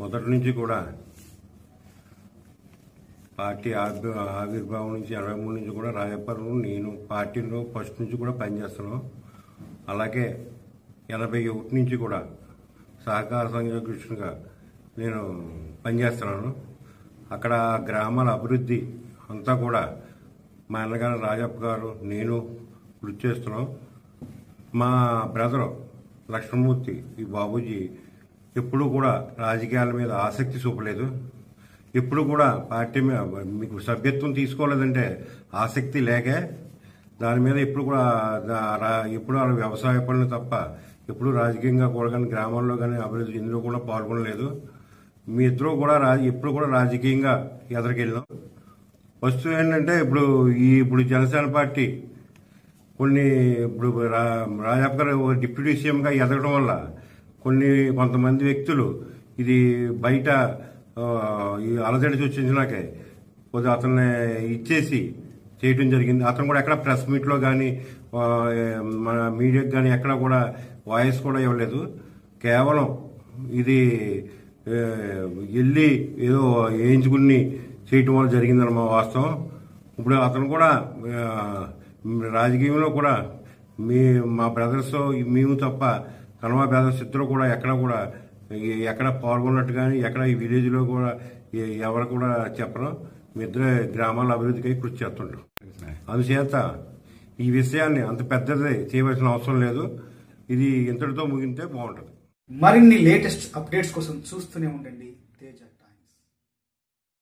మొదటి నుంచి కూడా పార్టీ ఆవిర్భావం నుంచి ఎనభై మూడు నుంచి కూడా రాజప్పారు నేను పార్టీలో ఫస్ట్ నుంచి కూడా పనిచేస్తున్నాను అలాగే ఎనభై ఒకటి నుంచి కూడా సహకార సంఘకృష్ణుగా నేను పనిచేస్తున్నాను. అక్కడ గ్రామాల అభివృద్ధి అంతా కూడా మా అన్నగారు రాజప్ప గారు నేను కృషి చేస్తున్నాం. మా బ్రదరు లక్ష్మణమూర్తి ఈ బాబూజీ ఎప్పుడూ కూడా రాజకీయాల మీద ఆసక్తి చూపలేదు. ఎప్పుడు కూడా పార్టీ మీద మీకు సభ్యత్వం తీసుకోలేదంటే ఆసక్తి లేకే దాని మీద ఎప్పుడు కూడా ఎప్పుడు వాళ్ళ వ్యవసాయ పనులు తప్ప ఎప్పుడు రాజకీయంగా కూడా కానీ గ్రామాల్లో కానీ అభివృద్ధి ఇందులో కూడా పాల్గొనలేదు. మీ ఇద్దరు కూడా రా- ఎప్పుడు కూడా రాజకీయంగా ఎదరికెళ్ళాం వస్తువు ఏంటంటే ఇప్పుడు ఈ ఇప్పుడు జనసేన పార్టీ కొన్ని ఇప్పుడు రా- గారు డిప్యూటీ సీఎంగా ఎదగడం వల్ల కొన్ని కొంతమంది వ్యక్తులు ఇది బయట ఈ అలజడి సూచించినాకే కొద్దిగా అతన్ని ఇచ్చేసి చేయడం జరిగింది. అతను కూడా ఎక్కడ ప్రెస్ మీట్లో కానీ మన మీడియాకి కానీ ఎక్కడ కూడా వాయిస్ కూడా ఇవ్వలేదు. కేవలం ఇది వెళ్ళి ఏదో వేయించుకుని చేయటం వల్ల జరిగిందన్న వాస్తవం. ఇప్పుడు అతను కూడా రాజకీయంలో కూడా మీ మా బ్రదర్స్ మేము తప్ప కనవా బ్రదర్స్ ఇద్దరు కూడా ఎక్కడ కూడా ఎక్కడ పాల్గొన్నట్టు కానీ ఎక్కడ ఈ విలేజ్లో కూడా ఎవరు కూడా చెప్పరు. మీ ఇద్దరు గ్రామాల అభివృద్ధికి కృషి చేస్తుంటాం అందుచేత ఈ విషయాన్ని అంత పెద్దది చేయవలసిన అవసరం లేదు. ఇది ఇంతటితో ముగితే బాగుంటుంది. మరిన్ని లేటెస్ట్ అప్డేట్స్ కోసం చూస్తూనే ఉండండి.